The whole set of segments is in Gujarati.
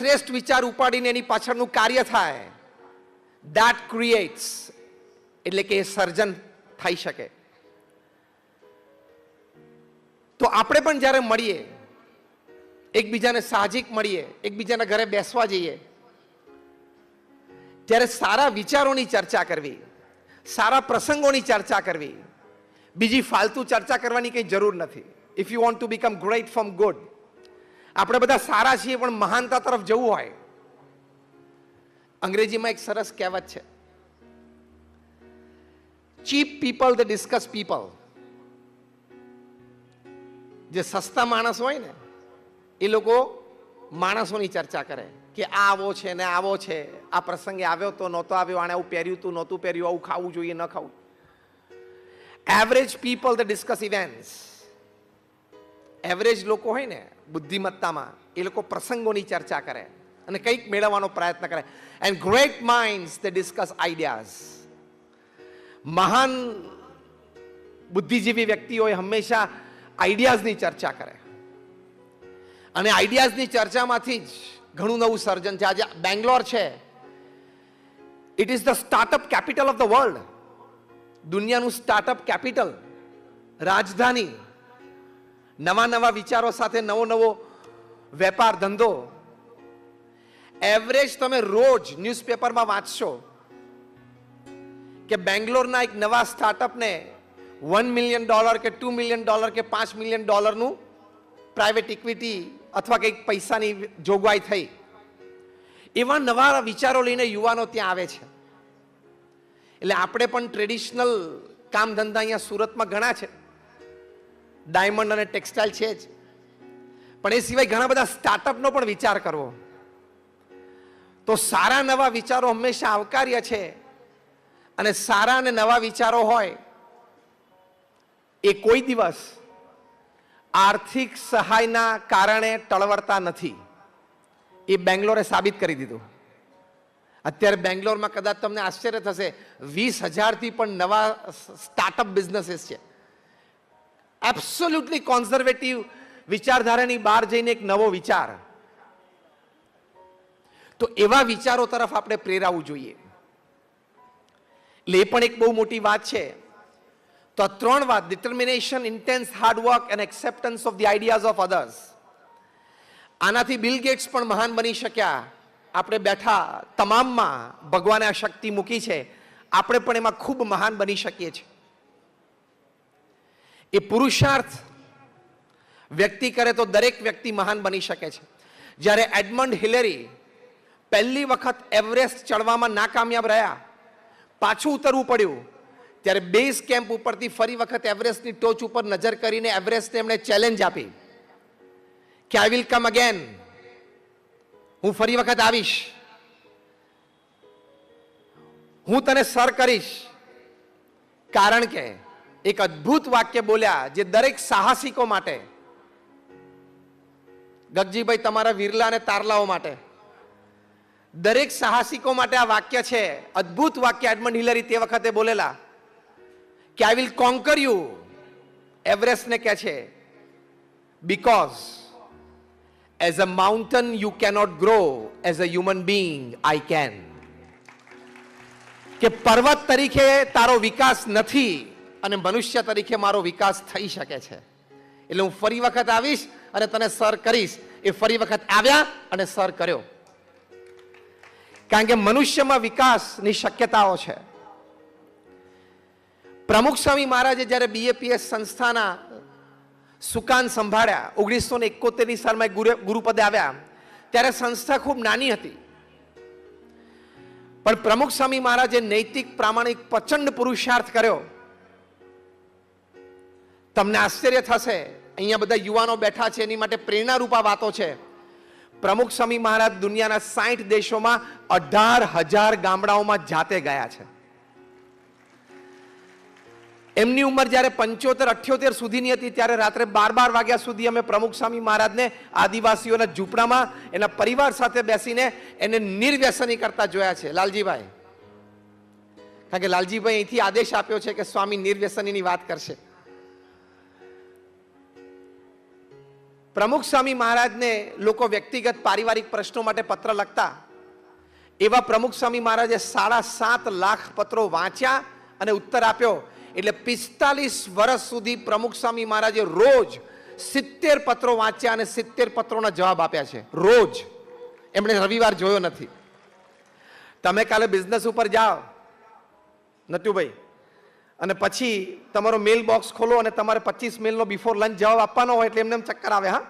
શ્રેષ્ઠ વિચાર ઉપાડીને એની પાછળનું કાર્ય થાય. દેટ ક્રિએટ્સ એટલે કે એ સર્જન થઈ શકે. તો આપણે પણ જ્યારે મળીએ, એકબીજાને સાહજિક મળીએ, એકબીજાના ઘરે બેસવા જઈએ, ત્યારે સારા વિચારોની ચર્ચા કરવી, સારા પ્રસંગોની ચર્ચા કરવી, બીજી ફાલતુ ચર્ચા કરવાની કંઈ જરૂર નથી. If you want to become great from good આપણે બધા સારા છીએ પણ મહાનતા તરફ જવું હોય. અંગ્રેજીમાં એક સરસ કહેવત છે. Cheap people the discuss people જે સસ્તા માણસ હોય ને, એ લોકો માણસોની ચર્ચા કરે કે આ આવો છે ને આવો છે. આ પ્રસંગે આવ્યો તો નહોતો આવ્યો, આણે આવું પહેર્યું તું, નહોતું પહેર્યું, આવું ખાવું જોઈએ, ન ખાવું. Average people the discuss events average લોકો હોય ને બુદ્ધિમત્તામાં એ લોકો પ્રસંગોની ચર્ચા કરે અને કંઈક મેળવવાનો પ્રયત્ન કરે. And great minds the discuss ideas મહાન બુદ્ધિજીવી વ્યક્તિઓએ હંમેશા આઈડિયાઝની ચર્ચા કરે. અને આઈડિયાઝની ચર્ચામાંથી જ ઘણું નવું સર્જન છે. આજે બેંગ્લોર છે. It is the startup capital of the world દુનિયાનું સ્ટાર્ટઅપ કેપિટલ રાજધાની. નવા નવા વિચારો સાથે નવો નવો વેપાર, ધંધો. એવરેજ તમે રોજ ન્યૂઝપેપરમાં વાંચશો કે બેંગ્લોરના એક નવા સ્ટાર્ટઅપને વન મિલિયન ડોલર કે ટુ મિલિયન ડોલર કે પાંચ મિલિયન ડોલરનું પ્રાઇવેટ ઇક્વિટી અથવા કંઈક પૈસાની જોગવાઈ થઈ. એવા નવા વિચારો લઈને યુવાનો ત્યાં આવે છે. એટલે આપણે પણ ટ્રેડિશનલ કામ ધંધા અહીંયા સુરતમાં ઘણા છે. ડાયમંડ અને ટેક્સટાઇલ છે જ. પણ એ સિવાય ઘણા બધા સ્ટાર્ટઅપનો પણ વિચાર કરવો. તો સારા નવા વિચારો હંમેશા આવકાર્ય છે. અને સારા અને નવા વિચારો હોય, એ કોઈ દિવસ આર્થિક સહાયના કારણે ટળવળતા નથી. એ બેંગ્લોરે સાબિત કરી દીધું. અત્યારે બેંગ્લોરમાં કદાચ તમને આશ્ચર્ય થશે, વીસ હજારથી પણ નવા સ્ટાર્ટઅપ બિઝનેસીસ છે. એબ્સોલ્યુટલી કોન્ઝર્વેટિવ વિચારધારાની બહાર જઈને એક નવો વિચાર. તો એવા વિચારો તરફ આપણે પ્રેરાવું જોઈએ. એટલે એ પણ એક બહુ મોટી વાત છે. તો ત્રણ વાત determination intense hard work and acceptance of the ideas of others આનાથી બિલ ગેટ્સ પણ મહાન બની શક્યા. આપણે બેઠા તમામમાં ભગવાને આ શક્તિ મૂકી છે. આપણે પણ એમાં ખૂબ મહાન બની શકીએ છીએ. એ પુરુષાર્થ વ્યક્તિ કરે તો દરેક વ્યક્તિ મહાન બની શકે છે. જ્યારે એડમંડ હિલેરી પહેલી વખત એવરેસ્ટ ચડવામાં નાકામયાબ રહ્યા, પાછું ઉતરવું પડ્યું, ત્યારે બેઝ કેમ્પ ઉપરથી ફરી વખત એવરેસ્ટની ટોચ ઉપર નજર કરીને એવરેસ્ટને એમણે ચેલેન્જ આપી કે આઈ વિલ કમ અગેન હું ફરી વખત આવીશ. હું તને સર કરીશ. કારણ કે એક અદ્ભુત વાક્ય બોલ્યા જે દરેક સાહસિકો માટે. ગગજીભાઈ, તમારા વિરલા અને તારલાઓ માટે. દરેક સાહસિકો માટે આ વાક્ય છે, અદ્ભુત વાક્ય. એડમંડ હિલરી તે વખતે બોલેલા કે આઈ વિલ કોન્કર યુ એવરેસ્ટને કહે છે because as a mountain you cannot grow as a human being I can કે, પર્વત તરીકે તારો વિકાસ નથી અને મનુષ્ય તરીકે મારો વિકાસ થઈ શકે છે. એટલે હું ફરી વખત આવીશ અને તને સર કરીશ. એ ફરી વખત આવ્યા અને સર કર્યો. કારણ કે મનુષ્યમાં વિકાસની શક્યતાઓ છે. પ્રમુખ સ્વામી મહારાજે જ્યારે બીએપીએસ સંસ્થાના સુકાન સંભાળ્યા, ઓગણીસો ને એકોતેરની સાલમાં ગુરુપદે આવ્યા, ત્યારે સંસ્થા ખૂબ નાની હતી. પણ પ્રમુખ સ્વામી મહારાજે નૈતિક, પ્રામાણિક, પ્રચંડ પુરુષાર્થ કર્યો. તમને આશ્ચર્ય થશે. અહીંયા બધા યુવાનો બેઠા છે, એની માટે પ્રેરણારૂપા વાતો છે. પ્રમુખ સ્વામી મહારાજ દુનિયાના સાઠ દેશોમાં અઢાર હજાર ગામડાઓમાં જાતે ગયા છે. એમની ઉંમર જ્યારે પંચોતેર, અઠ્યોતેર સુધીની હતી, ત્યારે રાત્રે બાર બાર વાગ્યા સુધી અમે પ્રમુખ સ્વામી મહારાજને આદિવાસીઓના ઝૂંપડામાં, એના પરિવાર સાથે બેસીને એને નિર્વ્યસની કરતા જોયા છે. લાલજીભાઈ. કારણ કે લાલજીભાઈ અહીંથી આદેશ આપ્યો છે કે સ્વામી નિર્વ્યસનીની વાત કરશે. પ્રમુખ સ્વામી મહારાજને લોકો વ્યક્તિગત પારિવારિક પ્રશ્નો માટે પત્ર લખતા. એવા પ્રમુખ સ્વામી મહારાજે સાડા સાત લાખ પત્રો વાંચ્યા અને ઉત્તર આપ્યો. એટલે પિસ્તાલીસ વર્ષ સુધી પ્રમુખ સ્વામી મહારાજે રોજ સિત્તેર પત્રો વાંચ્યા અને સિત્તેર પત્રોના જવાબ આપ્યા છે. રોજ. એમણે રવિવાર જોયો નથી. તમે કાલે બિઝનેસ ઉપર જાઓ. નટુભાઈ અને પછી તમારો મેલ બોક્સ ખોલો અને તમારે પચીસ મેલનો બિફોર લંચ જવાબ આપવાનો હોય એટલે એમને એમ ચક્કર આવે, હા?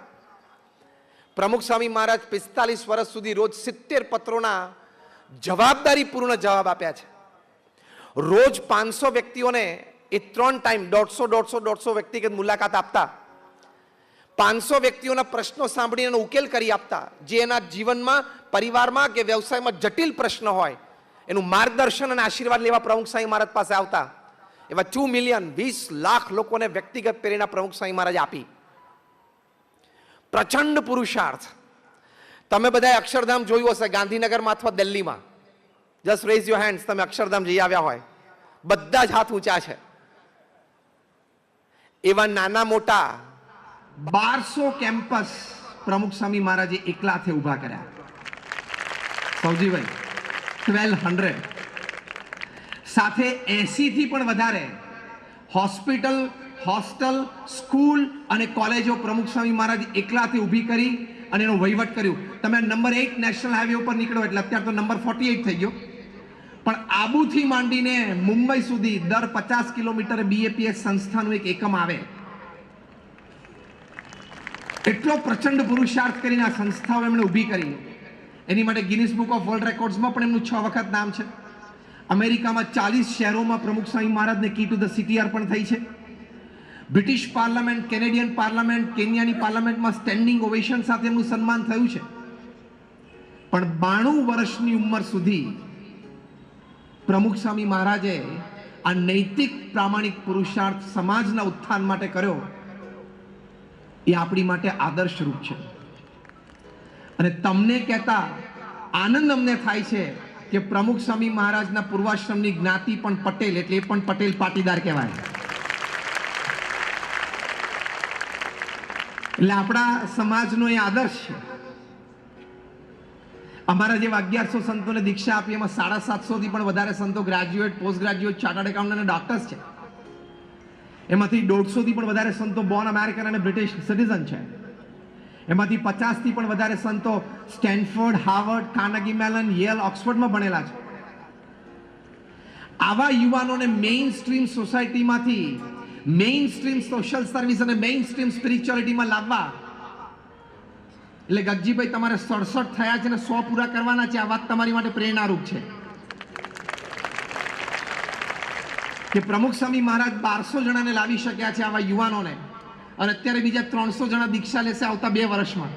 પ્રમુખ સ્વામી મહારાજ પિસ્તાલીસ વર્ષ સુધી રોજ સિત્તેર પત્રોના જવાબદારીપૂર્ણ જવાબ આપ્યા છે. રોજ પાંચસો વ્યક્તિઓને એ ત્રણ ટાઈમ દોઢસો દોઢસો દોઢસો વ્યક્તિગત મુલાકાત આપતા. પાંચસો વ્યક્તિઓના પ્રશ્નો સાંભળીને ઉકેલ કરી આપતા. જે એના જીવનમાં, પરિવારમાં કે વ્યવસાયમાં જટિલ પ્રશ્ન હોય, એનું માર્ગદર્શન અને આશીર્વાદ લેવા પ્રમુખ સ્વામી મહારાજ પાસે આવતા. એવા ટુ મિલિયન વીસ લાખ લોકોને વ્યક્તિગત પ્રેરણા પ્રમુખ સ્વામી મહારાજ આપી. પ્રચંડ પુરુષાર્થ. તમે બધા અક્ષરધામ જોયું હશે, ગાંધીનગરમાં અથવા દિલ્હીમાં. જસ્ટ રેઝ યોર હેન્ડ્સ તમે અક્ષરધામ જઈ આવ્યા હોય. બધા જ હાથ ઊંચા છે. એવા નાના મોટા બારસો કેમ્પસ પ્રમુખ સ્વામી મહારાજે એકલાથે ઊભા કર્યા. સૌજીભાઈ ટ્વેલ્વ હંડ્રેડ સાથે એંસીથી પણ વધારે હોસ્પિટલ, હોસ્ટેલ, સ્કૂલ અને કોલેજો પ્રમુખ સ્વામી મહારાજ એકલાથી ઊભી કરી અને એનો વહીવટ કર્યું. તમે નંબર એઇટ નેશનલ હાઈવે ઉપર નીકળો એટલે અત્યારે તો નંબર ફોર્ટી એઇટ થઈ ગયો. પણ આબુથી માંડીને મુંબઈ સુધી દર પચાસ કિલોમીટરે બીએપીએસ સંસ્થાનું એક એકમ આવે. એટલો પ્રચંડ પુરુષાર્થ કરીને આ સંસ્થાઓ એમણે ઊભી કરી. એની માટે ગિનિસ બુક ઓફ વર્લ્ડ રેકોર્ડ્સમાં પણ એમનું છ વખત નામ છે. અમેરિકામાં ચાલીસ શહેરોમાં પ્રમુખ સ્વામી મહારાજને કી ટુ ધ સિટી અર્પણ થઈ છે. બ્રિટિશ પાર્લામેન્ટ, કેનેડિયન પાર્લામેન્ટ, કેન્યાની પાર્લામેન્ટમાં સ્ટેન્ડિંગ ઓવેશન સાથે એમનું સન્માન થયું છે. પણ બાણું વર્ષની ઉંમર સુધી પ્રમુખ સ્વામી મહારાજે આ નૈતિક પ્રામાણિક પુરુષાર્થ સમાજના ઉત્થાન માટે કર્યો એ આપણી માટે આદર્શરૂપ છે. અને તમને કહેતા આનંદ અમને થાય છે કે પ્રમુખ સ્વામી મહારાજના પૂર્વાશ્રમની જ્ઞાતિ પણ પટેલ, એટલે એ પણ પટેલ પાટીદાર કહેવાય. એટલે આપણા સમાજનો એ આદર્શ છે. અમારા જેવા અગિયારસો સંતોને દીક્ષા આપી, એમાં સાડા સાતસોથી પણ વધારે સંતો graduate post graduate chartered account અને ડોક્ટર્સ છે. એમાંથી દોઢસોથી પણ વધારે સંતો બોર્ન અમેરિકન અને બ્રિટિશ સિટીઝન છે. એમાંથી પચાસથી પણ વધારે સંતો Stanford Harvard Carnegie Mellon, Yale, ઓક્સફર્ડમાં ભણેલા છે. આવા યુવાનોને મેઇન સ્ટ્રીમ સોસાયટીમાંથી મેઇન સ્ટ્રીમ સોશિયલ સર્વિસ અને મેઇન સ્ટ્રીમ સ્પિરિચ્યુઆલિટીમાં લાવવા. એટલે ગગજીભાઈ, તમારે સડસઠ થયા છે ને સો પૂરા કરવાના છે. આ વાત તમારી માટે પ્રેરણારૂપ છે. કે પ્રમુખ સ્વામી મહારાજ બારસો જણાને લાવી શક્યા છે આવા યુવાનોને. અને અત્યારે બીજા ત્રણસો જણા દીક્ષા લેશે આવતા બે વર્ષમાં.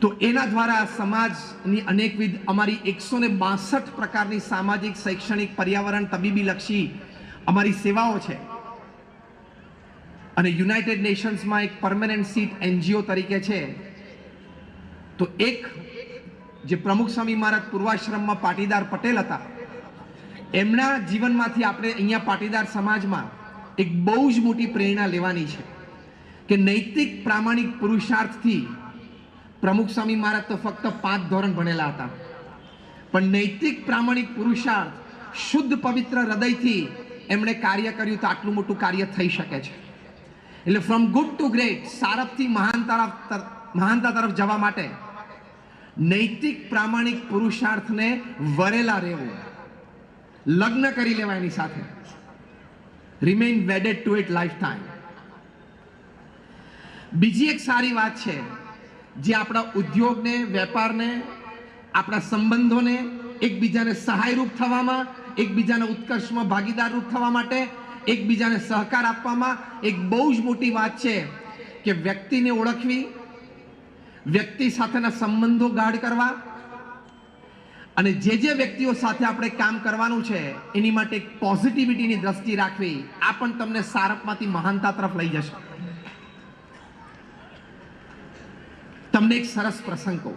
તો એના દ્વારા સમાજની અનેકવિધ, અમારી એકસો ને બાસઠ પ્રકારની સામાજિક, શૈક્ષણિક, પર્યાવરણ તબીબી લક્ષી અમારી સેવાઓ છે. અને યુનાઇટેડ નેશન્સમાં એક પરમેનન્ટ સીટ એનજીઓ તરીકે છે. તો એક જે પ્રમુખ સ્વામી મહારાજ પૂર્વાશ્રમમાં પાટીદાર પટેલ હતા, એમના જીવનમાંથી આપણે અહીંયા પાટીદાર સમાજમાં એક બહુ જ મોટી પ્રેરણા લેવાની છે કે નૈતિક પ્રામાણિક પુરુષાર્થથી પ્રમુખ સ્વામી મહારાજ તો ફક્ત પાંચ ધોરણ ભણેલા હતા. પણ નૈતિક પ્રામાણિક પુરુષાર્થ શુદ્ધ પવિત્ર હૃદયથી એમણે કાર્ય કર્યું તો આટલું મોટું કાર્ય થઈ શકે છે. એટલે ફ્રોમ ગુડ ટુ ગ્રેટ સારપથી મહાન તરફ મહાનતા તરફ જવા માટે નૈતિક પ્રામાણિક પુરુષાર્થને વરેલા રહેવું, લગ્ન કરી લેવા એની સાથે. Remain wedded to it lifetime બીજી એક સારી વાત છે, જે આપણા ઉદ્યોગને, વેપારને, આપણા સંબંધોને એકબીજાને સહાયરૂપ થવામાં, એકબીજાના ઉત્કર્ષમાં ભાગીદારરૂપ થવા માટે, એકબીજાને સહકાર આપવામાં એક બહુ જ મોટી વાત છે કે વ્યક્તિને ઓળખવી, વ્યક્તિ સાથેના સંબંધો ગાઢ કરવા અને જે જે વ્યક્તિઓ સાથે આપણે કામ કરવાનું છે, એની માટે પોઝિટિવિટીની દ્રષ્ટિ રાખવી, આ પણ તમને સારપમાંથી મહાનતા તરફ લઈ જશે. તમને એક સરસ પ્રસંગ કહું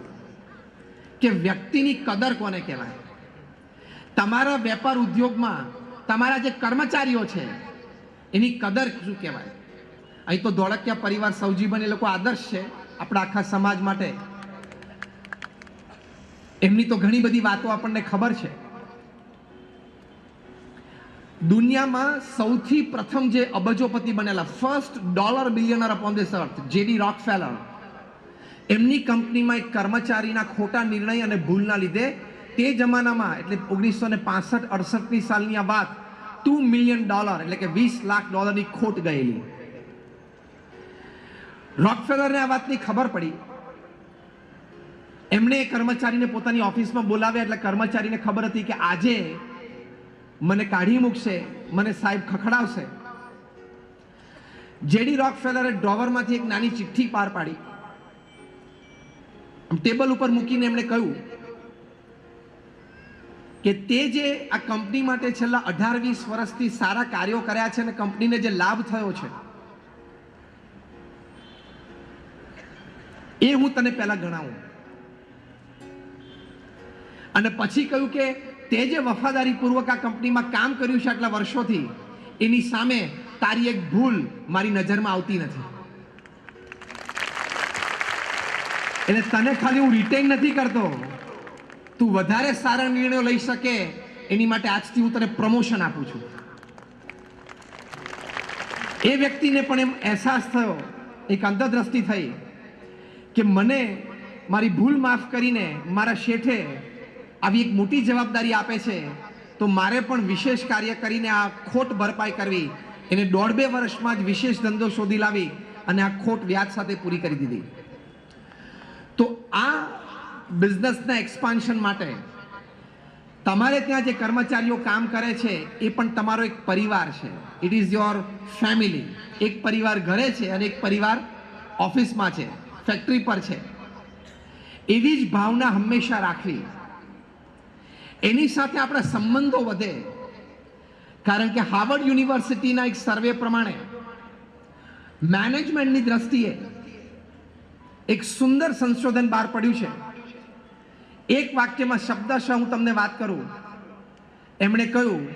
કે વ્યક્તિની કદર કોને કહેવાય? તમારા વેપાર ઉદ્યોગમાં તમારા જે કર્મચારીઓ છે, એની કદર શું કહેવાય? અહીં તો ધોળકિયા પરિવાર સૌજીબન એ લોકો આદર્શ છે, આપણા આખા સમાજ માટે. એમની તો ઘણી બધી વાતો આપણને ખબર છે. દુનિયામાં સૌથી પ્રથમ જે અબજોપતિ બનેલા first dollar billionaire upon this earth J D Rockefeller એમની કંપનીમાં એક કર્મચારીના ખોટા નિર્ણય અને ભૂલના લીધે તે જમાનામાં, એટલે ઓગણીસો ને પાસઠ, અડસઠની સાલની આ વાત ટુ મિલિયન ડોલર એટલે કે વીસ લાખ ડોલરની ખોટ ગયેલી. રોકફેલરને આ વાતની ખબર પડી. એમણે એ કર્મચારીને પોતાની ઓફિસમાં બોલાવ્યા એટલે કર્મચારીને ખબર હતી કે આજે મને કાઢી મૂકશે, મને સાહેબ ખખડાવશે. જેડી રોક ફેલરે ડ્રોવરમાંથી એક નાની ચિઠ્ઠી પાર પાડી. ટેબલ ઉપર મૂકીને એમણે કહ્યું કે તે જે આ કંપની માટે છેલ્લા અઢાર વીસ વર્ષથી સારા કાર્યો કર્યા છે અને કંપનીને જે લાભ થયો છે, એ હું તને પહેલા ગણાવું. અને પછી કહ્યું કે તે જે વફાદારીપૂર્વક આ કંપનીમાં કામ કર્યું છે આટલા વર્ષોથી, એની સામે તારી એક ભૂલ મારી નજરમાં આવતી નથી. એટલે તને ખાલી હું રિટેન નથી કરતો. તું વધારે સારા નિર્ણયો લઈ શકે, એની માટે આજથી હું તને પ્રમોશન આપું છું. એ વ્યક્તિને પણ એમ અહેસાસ થયો, એક અંધદ્રષ્ટિ થઈ, કે મને મારી ભૂલ માફ કરીને મારા શેઠે આવી એક મોટી જવાબદારી આપે છે, તો મારે પણ વિશેષ કાર્ય કરીને આ ખોટ ભરપાઈ કરવી. એને દોઢ બે વર્ષમાં જ વિશેષ ધંધો શોધી લાવી અને આ ખોટ વ્યાજ સાથે પૂરી કરી દીધી. તો આ બિઝનેસના એક્સપાન્શન માટે તમારે ત્યાં જે કર્મચારીઓ કામ કરે છે, એ પણ તમારો એક પરિવાર છે. ઇટ ઇઝ યોર ફેમિલી એક પરિવાર ઘરે છે અને એક પરિવાર ઓફિસમાં છે, ફેક્ટરી પર છે. એવી જ ભાવના હંમેશા રાખવી. એની સાથે આપણા સંબંધો વધે. કારણ કે હાર્વર્ડ યુનિવર્સિટીના એક સર્વે પ્રમાણે મેનેજમેન્ટની દ્રષ્ટિએ એક સુંદર સંશોધન બહાર પડ્યું છે. એક વાક્યમાં શબ્દશઃ હું તમને વાત કરું. એમણે કહ્યું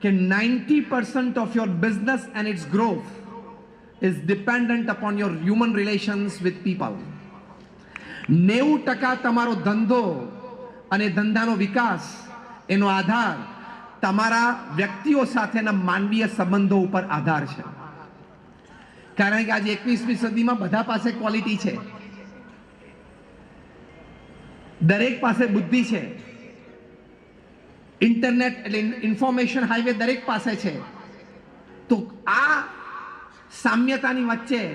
કે ninety percent of your business and its growth is dependent upon your human relations with people. નેવું ટકા તમારો ધંધો અને ધંધાનો વિકાસ, એનો આધાર તમારા વ્યક્તિઓ સાથેના માનવીય સંબંધો ઉપર આધાર છે. કારણ કે આજે એકવીસમી સદીમાં બધા પાસે ક્વોલિટી છે. દરેક પાસે બુદ્ધિ છે. ઇન્ટરનેટ એટલે ઇન્ફોર્મેશન હાઈવે દરેક પાસે છે. તો આ સામ્યતાની વચ્ચે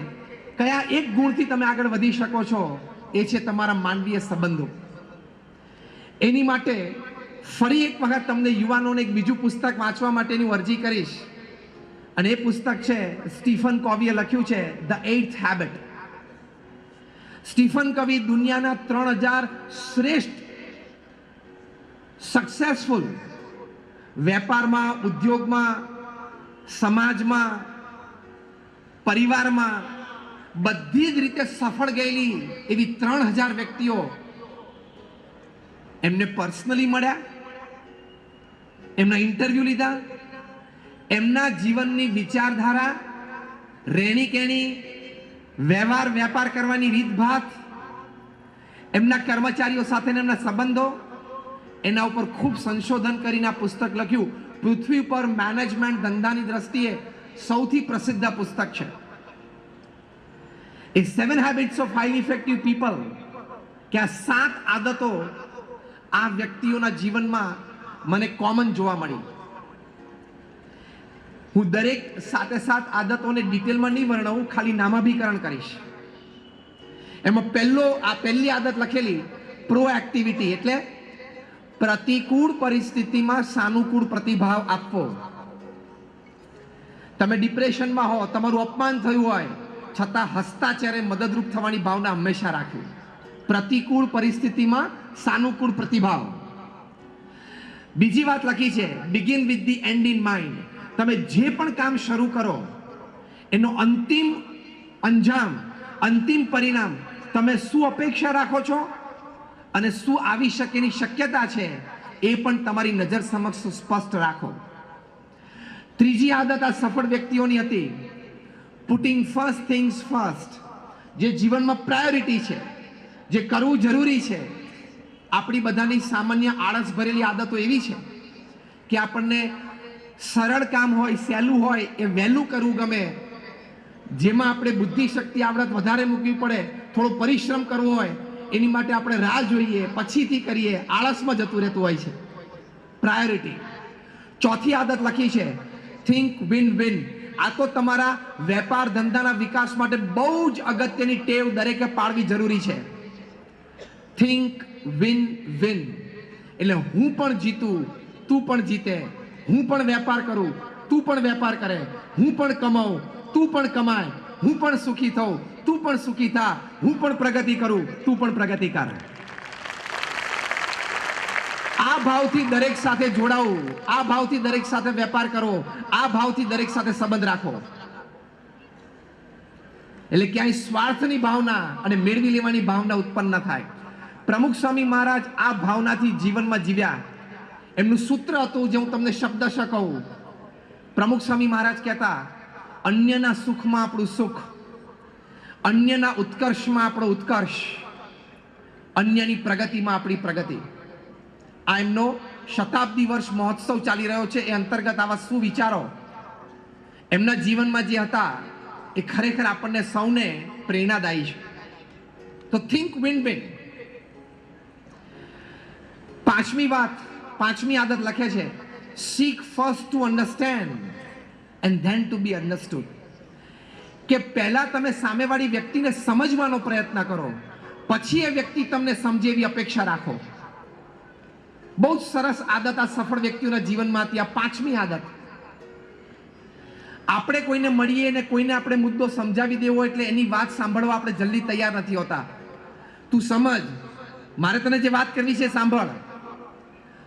કયા એક ગુણથી તમે આગળ વધી શકો છો, એ છે તમારા માનવીય સંબંધો. એની માટે ફરી એક વખત તમને યુવાનોને એક બીજું પુસ્તક વાંચવા માટેની અરજી કરીશ. અને એ પુસ્તક છે સ્ટીફન કોવીએ લખ્યું છે ધ એઇથ હેબિટ સ્ટીફન કવિ દુનિયાના ત્રણ હજાર શ્રેષ્ઠ સક્સેસફુલ વેપારમાં, ઉદ્યોગમાં, સમાજમાં, પરિવારમાં બધી જ રીતે સફળ ગયેલી એવી ત્રણ હજાર વ્યક્તિઓ એમને પર્સનલી મળ્યા, એમના ઇન્ટરવ્યુ લીધા, એમના જીવનની વિચારધારા રહેણી કેણી વ્યવહાર વેપાર કરવાની રીતભાત, એમના કર્મચારીઓ સાથેના એમના સંબંધો, એના ઉપર ખૂબ સંશોધન કરીને આ પુસ્તક લખ્યું. પૃથ્વી પર મેનેજમેન્ટ ધંધાની દ્રષ્ટિએ સૌથી પ્રસિદ્ધ પુસ્તક છે. એ seven habits of highly effective people કે આ સાત આદતો આ વ્યક્તિઓના જીવનમાં મને કોમન જોવા મળી હું દરેક સાથે સાત આદતોને ડિટેલમાં નહીં વર્ણવું, ખાલી નામાભીકરણ કરીશ. એમાં પહેલો, આ પહેલી આદત લખેલી પ્રો એક્ટિવિટી એટલે પ્રતિકૂળ પરિસ્થિતિમાં સાનુકૂળ પ્રતિભાવ આપવો. તમે ડિપ્રેશનમાં હો, તમારું અપમાન થયું હોય, છતાં હસતા ચહેરે મદદરૂપ થવાની ભાવના હંમેશા રાખવી. પ્રતિકૂળ પરિસ્થિતિમાં સાનુકૂળ પ્રતિભાવ. બીજી વાત લખી છે begin with the end in mind તમે જે પણ કામ શરૂ કરો, એનો અંતિમ અંજામ, અંતિમ પરિણામ તમે શું અપેક્ષા રાખો છો અને શું આવી શકે એની શક્યતા છે, એ પણ તમારી નજર સમક્ષ સ્પષ્ટ રાખો. ત્રીજી આદત આ સફળ વ્યક્તિઓની હતી પુટિંગ ફર્સ્ટ થિંગ્સ ફર્સ્ટ જે જીવનમાં પ્રાયોરિટી છે. જે કરવું જરૂરી છે. આપણી બધાની સામાન્ય આળસ ભરેલી આદતો એવી છે કે આપણને સરળ કામ હોય, સહેલું હોય, એ વહેલું કરવું ગમે. જેમાં આપણે બુદ્ધિ શક્તિ આવડત વધારે મૂકવી પડે, થોડો પરિશ્રમ કરવો હોય, એની માટે આપણે રાહ જોઈએ, પછીથી કરીએ, આળસમાં જતું રહેતું હોય છે. પ્રાયોરિટી ચોથી આદત લખી છે થિંક વિન વિન આ તો તમારા વેપાર ધંધાના વિકાસ માટે બહુ જ અગત્યની ટેવ દરેકે પાડવી જરૂરી છે. થિંક વિન વિન એટલે હું પણ જીતું, તું પણ જીતે. હું પણ વેપાર કરું, તું પણ વેપાર કરે. હું પણ કમાઉં, તું પણ કમાય. હું પણ સુખી થઉં, તું પણ સુખી થા. હું પણ પ્રગતિ કરું, તું પણ પ્રગતિ કર આ ભાવથી દરેક સાથે જોડાવું, આ ભાવથી દરેક સાથે વેપાર કરો, આ ભાવથી દરેક સાથે સંબંધ રાખો. એટલે ક્યાંય સ્વાર્થની ભાવના અને મેળવી લેવાની ભાવના ઉત્પન્ન ન થાય. પ્રમુખ સ્વામી મહારાજ આ ભાવનાથી જીવનમાં જીવ્યા. એમનું સૂત્ર હતું જે હું તમને શબ્દશ કહું પ્રમુખ સ્વામી મહારાજ કહેતા, અન્યના સુખમાં આપણું સુખ, અન્યના ઉત્કર્ષમાં આપણો ઉત્કર્ષ, અન્યની પ્રગતિમાં આપણી પ્રગતિ. આ એમનો શતાબ્દી વર્ષ મહોત્સવ ચાલી રહ્યો છે એ અંતર્ગત આવા શું વિચારો એમના જીવનમાં જે હતા એ ખરેખર આપણને સૌને પ્રેરણાદાયી છે. તો થિંક વિન વિન પાંચમી વાત, પાંચમી આદત લખે છે seek first to understand and then to be understood કે પહેલા તમે સામેવાળી વ્યક્તિને સમજવાનો પ્રયત્ન કરો, પછી એ વ્યક્તિ તમને સમજે એવી અપેક્ષા રાખો. બહુ જ સરસ આદત આ સફળ વ્યક્તિઓના જીવનમાંથી, આ પાંચમી આદત. આપણે કોઈને મળીએ ને કોઈને આપણે મુદ્દો સમજાવી દેવો એટલે એની વાત સાંભળવા આપણે જલ્દી તૈયાર નથી હોતા. તું સમજ, મારે તને જે વાત કરવી છે સાંભળ.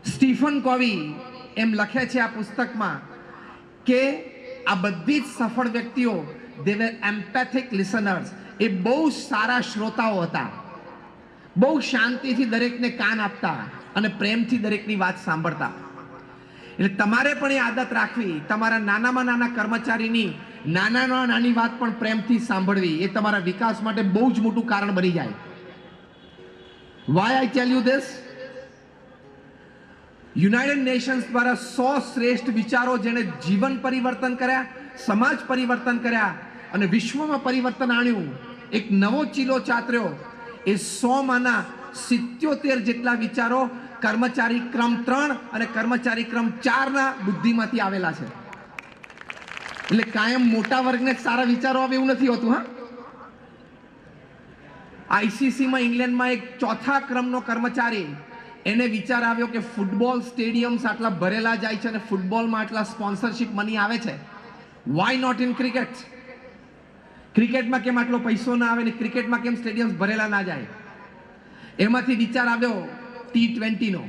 સ્ટીફન કોવી એમ લખે છે આ પુસ્તકમાં કે આ બધી જ સફળ વ્યક્તિઓ દે એમ્પેથિક લિસનર્સ એ બહુ સારા શ્રોતાઓ હતા. બહુ શાંતિથી દરેકને કાન આપતા અને પ્રેમથી દરેકની વાત સાંભળતા. એટલે તમારે પણ એ આદત રાખવી. તમારા નાનામાં નાના કર્મચારીની નાનામાં નાની વાત પણ પ્રેમથી સાંભળવી. એ તમારા વિકાસ માટે બહુ જ મોટું કારણ બની જાય. Why I tell you this United Nations દ્વારા સો શ્રેષ્ઠ વિચારો જેણે જીવન પરિવર્તન કર્યા, સમાજ પરિવર્તન કર્યા અને વિશ્વમાં પરિવર્તન આણ્યું. એક નવો ચીલો ચાતર્યો. એ સો માના સિત્યોતેર જેટલા વિચારો કર્મચારી ક્રમ ત્રણ અને કર્મચારી ક્રમ ચારના બુદ્ધિમાંથી આવેલા છે. એટલે કાયમ મોટા વર્ગને સારા વિચારો આવે એવું નથી હોતું, હા? આઈસીસીમાં ઇંગ્લેન્ડમાં એક ચોથા ક્રમનો કર્મચારી એને વિચાર આવ્યો કે ફૂટબોલ સ્ટેડિયમ્સ આટલા ભરેલા જાય છે અને ફૂટબોલમાં આટલા સ્પોન્સરશિપ મની આવે છે. વાય નોટ ઇન ક્રિકેટ ક્રિકેટમાં કેમ આટલો પૈસો ના આવે ને ક્રિકેટમાં કેમ સ્ટેડિયમ્સ ભરેલા ના જાય? એમાંથી વિચાર આવ્યો ટી ટ્વેન્ટીનો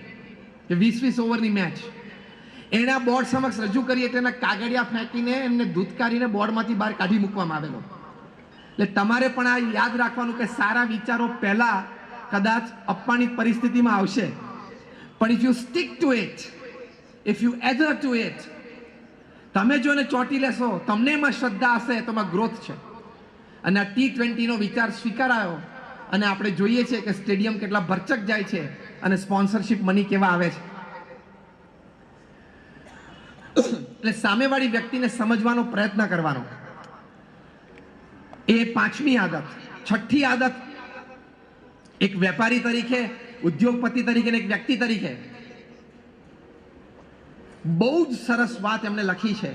કે વીસ વીસ ઓવરની મેચ આ બોર્ડ સમક્ષ રજૂ કરીએ તેના એના કાગળિયા ફેંકીને એમને ધૂતકારીને બોર્ડમાંથી બહાર કાઢી મૂકવામાં આવેલો. એટલે તમારે પણ આ યાદ રાખવાનું કે સારા વિચારો પહેલા કદાચ અપમાનિત પરિસ્થિતિમાં આવશે. પણ if you stick to it if you adhere to it તમે જો એને ચોંટી લેશો, તમને એમાં શ્રદ્ધા હશે, તો એમાં ગ્રોથ છે. અને આ ટી ટ્વેન્ટીનો વિચાર સ્વીકારાયો. અને આપણે જોઈએ છીએ કે સ્ટેડિયમ કેટલા ભરચક જાય છે અને સ્પોન્સરશિપ મની કેવા આવે છે. એટલે સામેવાળી વ્યક્તિને સમજવાનો પ્રયત્ન કરવાનો. એ પાંચમી આદત. છઠ્ઠી આદત, એક વેપારી તરીકે ઉદ્યોગપતિ તરીકે એક વ્યક્તિ તરીકે. બહુ જ સરસ વાત એમણે લખી છે.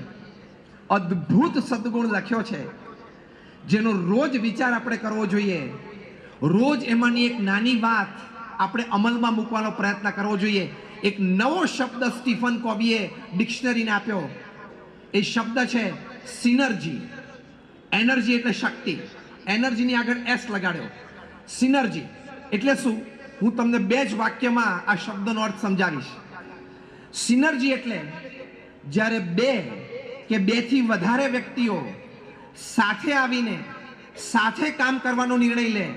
અદ્ભુત સદગુણ લખ્યો છે. જેનો રોજ વિચાર આપણે કરવો જોઈએ. રોજ એમાંની એક નાની વાત આપણે અમલમાં મૂકવાનો પ્રયત્ન કરવો જોઈએ. એક નવો શબ્દ સ્ટીફન કોબીએ ડિક્શનરીને આપ્યો. એ શબ્દ છે સિનર્જી. એનર્જી એટલે શક્તિ. એનર્જીની આગળ એસ લગાડ્યો. સિનર્જી. એટલે શું? હું તમને બે જ વાક્યમાં આ શબ્દનો અર્થ સમજાવીશ. સિનર્જી એટલે જ્યારે બે કે બેથી વધારે વ્યક્તિઓ સાથે આવીને સાથે કામ કરવાનો નિર્ણય લે,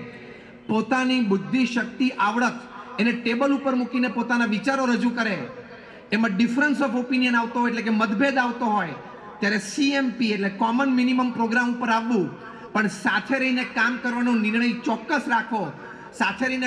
પોતાની બુદ્ધિ, શક્તિ, આવડત એને ટેબલ ઉપર મૂકીને પોતાના વિચારો રજૂ કરે, એમાં ડિફરન્સ ઓફ ઓપિનિયન આવતો હોય એટલે કે મતભેદ આવતો હોય, ત્યારે સીએમપી એટલે કોમન મિનિમમ પ્રોગ્રામ ઉપર આવવું, પણ સાથે રહીને કામ કરવાનો નિર્ણય ચોક્કસ રાખો સાથે રહીને